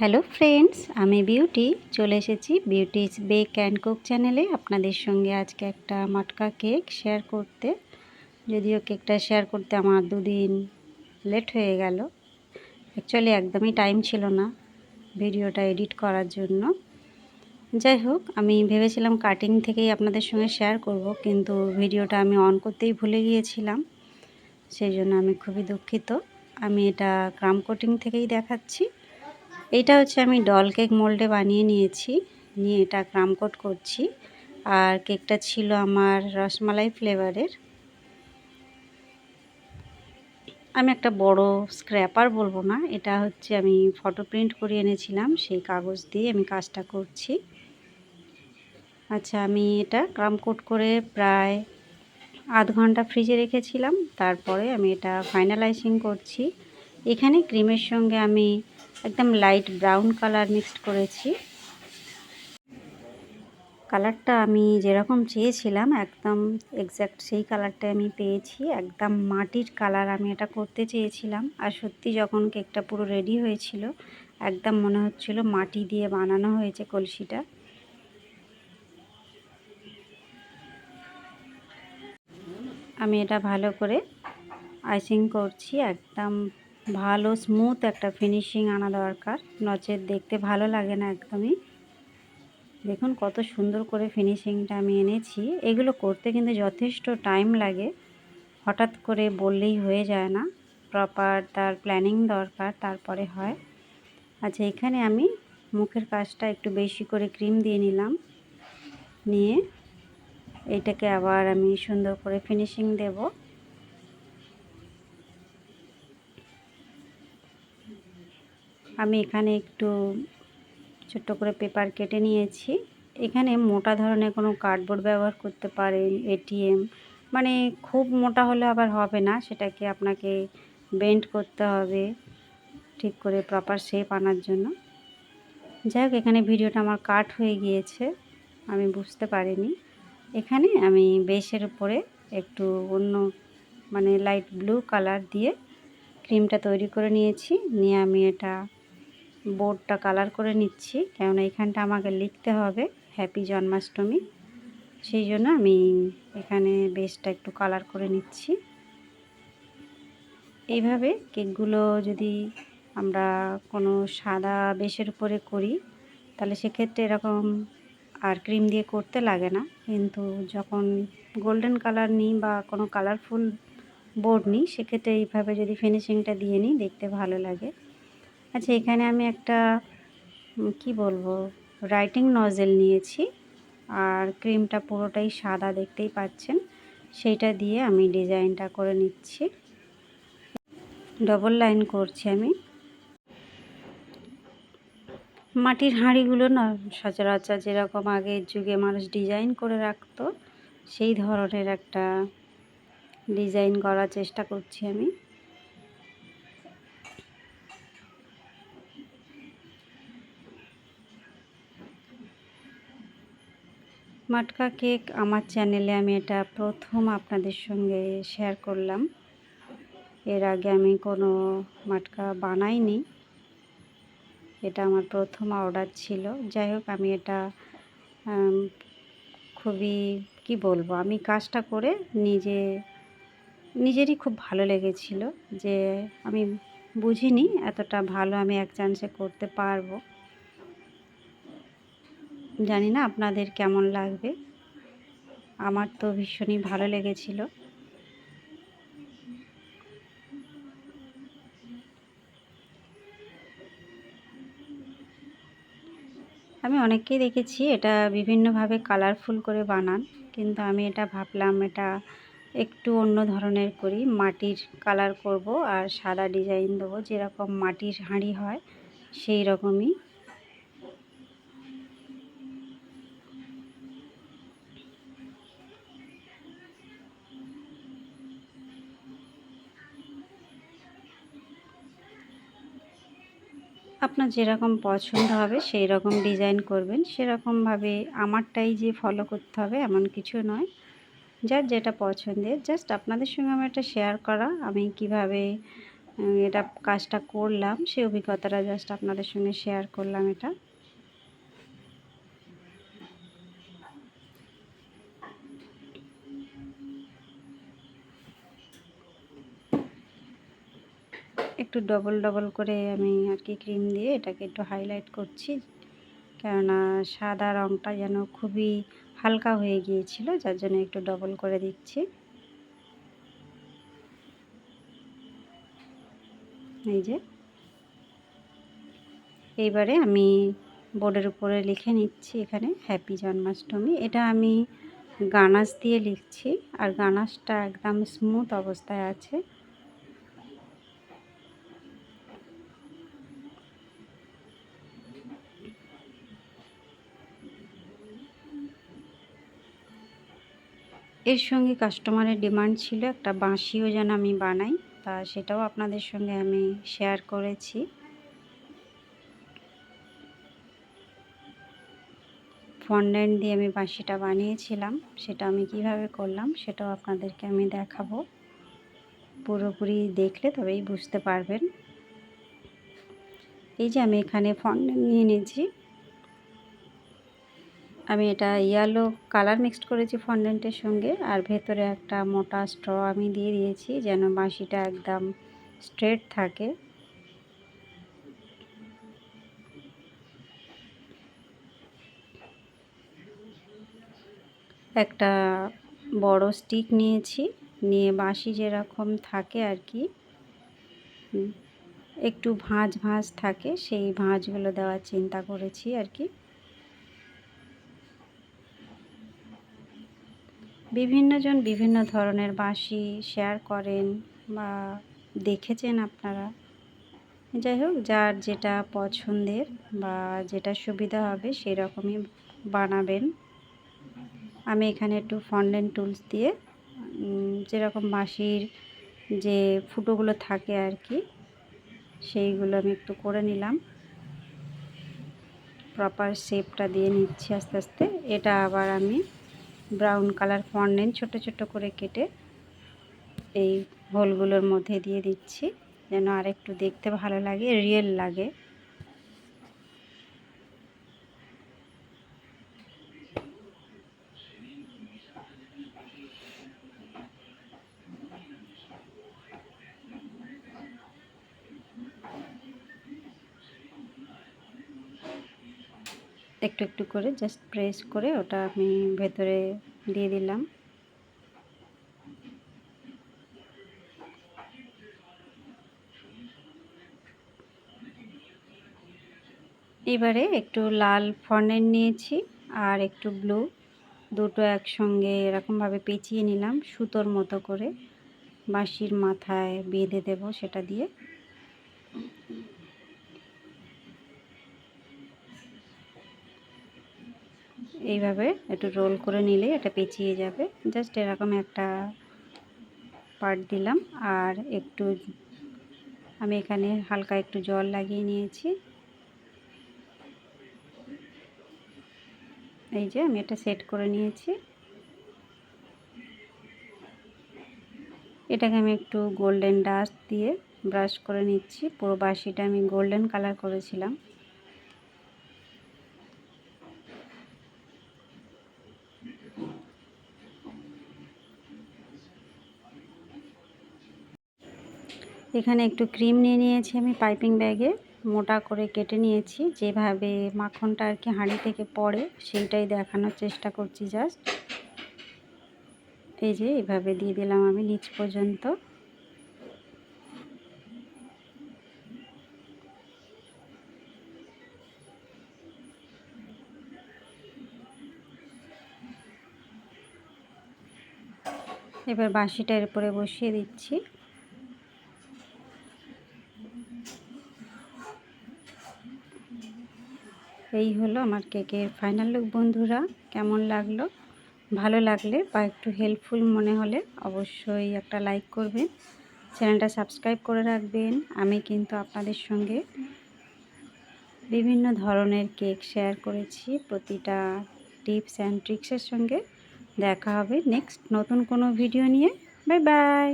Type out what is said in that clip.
Hello friends, আমি beauty. চলে এসেছি বিউটিস বেক অ্যান্ড কুক চ্যানেলে। আপনাদের সঙ্গে আজকে একটা মটকা কেক শেয়ার করতে। যদিও কেকটা শেয়ার করতে আমার দুদিন লেট হয়ে গেল। অ্যাকচুয়ালি একদমই টাইম ছিল না ভিডিওটা এডিট করার জন্য। যাই হোক, আমি ভেবেছিলাম কাটিং থেকেই আপনাদের সঙ্গে শেয়ার করব, কিন্তু ভিডিওটা আমি অন করতেই ভুলে গিয়েছিলাম। সেই জন্য আমি খুবই দুঃখিত। আমি এটা ক্রাম কোটিং থেকেই দেখাচ্ছি। এইটা হচ্ছে আমি ডল কেক মোল্ডে বানিয়ে নিয়েছি, নিয়ে এটা ক্রাম কোট করছি। আর কেকটা ছিল আমার রসমালাই ফ্লেভারের আমি একটা বড় স্ক্র্যাপার বলব না, এটা হচ্ছে আমি ফটো প্রিন্ট করে এনেছিলাম, সেই কাগজ দিয়ে আমি কাজটা করছি। আচ্ছা আমি এটা ক্রাম কোট করে প্রায় আধ ঘণ্টা ফ্রিজে রেখেছিলাম, তারপরে আমি এটা ফাইনালাইজিং করছি। এখানে ক্রিমের সঙ্গে আমি একদম লাইট ব্রাউন কালার মিক্সড করেছি। কালারটা আমি যেরকম চেয়েছিলাম, একদম এক্স্যাক্ট সেই কালারটা আমি পেয়েছি। একদম মাটির কালার আমি এটা করতে চেয়েছিলাম। আর সত্যি যখন কেকটা পুরো রেডি হয়েছিল, একদম মনে হচ্ছিল মাটি দিয়ে বানানো হয়েছে কলসিটা। আমি এটা ভালো করে আইসিং করছি, একদম ভালো স্মুথ একটা ফিনিশিং আনা দরকার। নচেত দেখতে ভালো লাগে না একদমই। দেখুন কত সুন্দর করে ফিনিশিংটা আমি এনেছি। এগুলো করতে কিন্তু যথেষ্ট টাইম লাগে। হঠাৎ করে বললেই হয়ে যায় না। প্রপার তার প্ল্যানিং দরকার, তারপরে হয়। আচ্ছা এখানে আমি মুখের কাজটা একটু বেশি করে ক্রিম দিয়ে নিলাম। নিয়ে এটাকে আবার আমি সুন্দর করে ফিনিশিং দেবো। আমি এখানে একটু ছোট্ট করে পেপার কেটে নিয়েছি। এখানে মোটা ধরনের কোনো কার্ডবোর্ড ব্যবহার করতে পারেন এটিএম মানে খুব মোটা হলে আবার হবে না, সেটাকে আপনাকে বেন্ড করতে হবে ঠিক করে প্রপার শেপ আনার জন্য। যাই হোক এখানে ভিডিওটা আমার কাট হয়ে গিয়েছে, আমি বুঝতে পারিনি। এখানে আমি বেশের উপরে একটু অন্য মানে লাইট ব্লু কালার দিয়ে ক্রিমটা তৈরি করে নিয়েছি, নিয়ে আমি এটা বোর্ডটা কালার করে নিচ্ছি, কেননা এখানটা আমাকে লিখতে হবে, হ্যাপি জন্মাষ্টমী। সেই জন্য আমি এখানে বেসটা একটু কালার করে নিচ্ছি। এইভাবে কেকগুলো যদি আমরা কোনো সাদা বেশের উপরে করি, তাহলে সেক্ষেত্রে এরকম আর ক্রিম দিয়ে করতে লাগে না। কিন্তু যখন গোল্ডেন কালার নিই বা কোনো কালারফুল বোর্ড নিই, সেক্ষেত্রে এইভাবে যদি ফিনিশিংটা দিয়ে নিই, দেখতে ভালো লাগে। আচ্ছা এখানে আমি একটা কি বলব রাইটিং নজেল নিয়েছি। আর ক্রিমটা পুরোটাই সাদা দেখতেই পাচ্ছেন। সেইটা দিয়ে আমি ডিজাইনটা করে নিচ্ছি। ডবল লাইন করছি আমি। মাটির হাঁড়িগুলো না, সচরাচর যেরকম আগের যুগে মানুষ ডিজাইন করে রাখতো, সেই ধরনের একটা ডিজাইন করার চেষ্টা করছি আমি। মাটকা কেক আমার চ্যানেলে আমি এটা প্রথম আপনাদের সঙ্গে শেয়ার করলাম। এর আগে আমি কোনো মাটকা বানাইনি। এটা আমার প্রথম অর্ডার ছিল। যাই হোক, আমি এটা খুবই, কি বলব, আমি কাজটা করে নিজে, নিজেরই খুব ভালো লেগেছিল যে আমি বুঝিনি এতটা ভালো আমি এক চান্সে করতে পারব। জানি না আপনাদের কেমন লাগবে। আমার তো ভীষণই ভালো লেগেছিল। আমি অনেককেই দেখেছি, এটা বিভিন্নভাবে কালারফুল করে বানান, কিন্তু আমি এটা ভাবলাম এটা একটু অন্য ধরনের করি, মাটির কালার করব আর সাদা ডিজাইন দেবো, যেরকম মাটির হাঁড়ি হয়, সেই রকমই। আপনার যেরকম পছন্দ হবে সেই রকম ডিজাইন করবেন। সেরকমভাবে আমারটাই যে ফলো করতে হবে এমন কিছু নয়। যার যেটা পছন্দের জাস্ট আপনাদের সঙ্গে আমার এটা শেয়ার করা। আমি কীভাবে এটা কাজটা করলাম সেই অভিজ্ঞতাটা জাস্ট আপনাদের সঙ্গে শেয়ার করলাম এটা। একটু ডবল ডবল করে আমি আর কি ক্রিম দিয়ে এটাকে একটু হাইলাইট করছি। কেননা সাদা রঙটা যেন খুবই হালকা হয়ে গিয়েছিল, যার জন্য একটু ডবল করে দিচ্ছি। এই যে। এইবারে আমি বোর্ডের উপরে লিখে নিচ্ছি এখানে হ্যাপি জন্মাষ্টমী এটা আমি গানাস দিয়ে লিখছি, আর গানাসটা একদম স্মুথ অবস্থায় আছে। এর সঙ্গে কাস্টমারের ডিমান্ড ছিল, একটা বাঁশিও যেন আমি বানাই। তা সেটাও আপনাদের সঙ্গে আমি শেয়ার করেছি। ফন্ডেন্ট দিয়ে আমি বাঁশিটা বানিয়েছিলাম, সেটা আমি কীভাবে করলাম সেটাও আপনাদেরকে আমি দেখাবো। পুরোপুরি দেখলে তবেই বুঝতে পারবেন। এই যে আমি এখানে ফন্ডেন্ট নিয়ে নিয়েছি। আমি এটা ইয়েলো কালার মিক্সড করেছি ফন্ডেন্টের সঙ্গে, আর ভেতরে একটা মোটা স্ট্র আমি দিয়ে দিয়েছি যেন বাঁশিটা একদম স্ট্রেট থাকে। একটা বড় স্টিক নিয়েছি, নিয়ে বাঁশি যেরকম থাকে আর কি একটু ভাঁজ ভাঁজ থাকে, সেই ভাঁজগুলো দেওয়ার চিন্তা করেছি আর কি। বিভিন্নজন বিভিন্ন ধরনের বাঁশি শেয়ার করেন বা দেখেছেন আপনারা। যাই হোক, যার যেটা পছন্দের বা যেটা সুবিধা হবে সেই রকমই বানাবেন। আমি এখানে একটু ফন্ডেন টুলস দিয়ে যেরকম বাঁশির যে ফুটোগুলো থাকে আর কি, সেইগুলো আমি একটু করে নিলাম। প্রপার শেপটা দিয়ে নিচ্ছি আস্তে আস্তে। এটা আবার আমি ব্রাউন কালার ফন্ডেন্ট ছোট ছোট করে কেটে এই হোলগুলোর মধ্যে দিয়ে দিচ্ছি, যেন আর একটু দেখতে ভালো লাগে, রিয়েল লাগে। একটু একটু করে জাস্ট প্রেস করে ওটা আমি ভেতরে দিয়ে দিলাম। এবারে একটু লাল ফর্নের নিয়েছি আর একটু ব্লু দুটো একসঙ্গে এরকমভাবে পেঁচিয়ে নিলাম, সুতোর মতো করে বাঁশির মাথায় বেঁধে দেব সেটা দিয়ে। এইভাবে একটু রোল করে নিলে এটা পেঁচিয়ে যাবে। জাস্ট এরকম একটা পার্ট দিলাম। আর একটু, আমি এখানে হালকা একটু জল লাগিয়ে নিয়েছি। এই যে আমি এটা সেট করে নিয়েছি। এটাকে আমি একটু গোল্ডেন ডাস্ট দিয়ে ব্রাশ করে নিচ্ছি। পুরো বাসিটা আমি গোল্ডেন কালার করেছিলাম। এখানে একটু ক্রিম নিয়ে নিয়েছি আমি পাইপিং ব্যাগে। মোটা করে কেটে নিয়েছি। যেভাবে মাখনটা আর কি হাঁড়ি থেকে পড়ে, সেইটাই দেখানোর চেষ্টা করছি জাস্ট এই যে এভাবে দিয়ে দিলাম আমি নিচ পর্যন্ত। এবার বাঁশিটার উপরে বসিয়ে দিচ্ছি। এই হলো আমার কেকের ফাইনাল লুক বন্ধুরা। কেমন লাগল? ভালো লাগলে বা একটু হেল্পফুল মনে হলে অবশ্যই একটা লাইক করবেন। চ্যানেলটা সাবস্ক্রাইব করে রাখবেন। আমি কিন্তু আপনাদের সঙ্গে বিভিন্ন ধরনের কেক শেয়ার করেছি। প্রতিটা টিপস অ্যান্ড ট্রিক্সের সঙ্গে দেখা হবে নেক্সট নতুন কোনো ভিডিও নিয়ে। Bye bye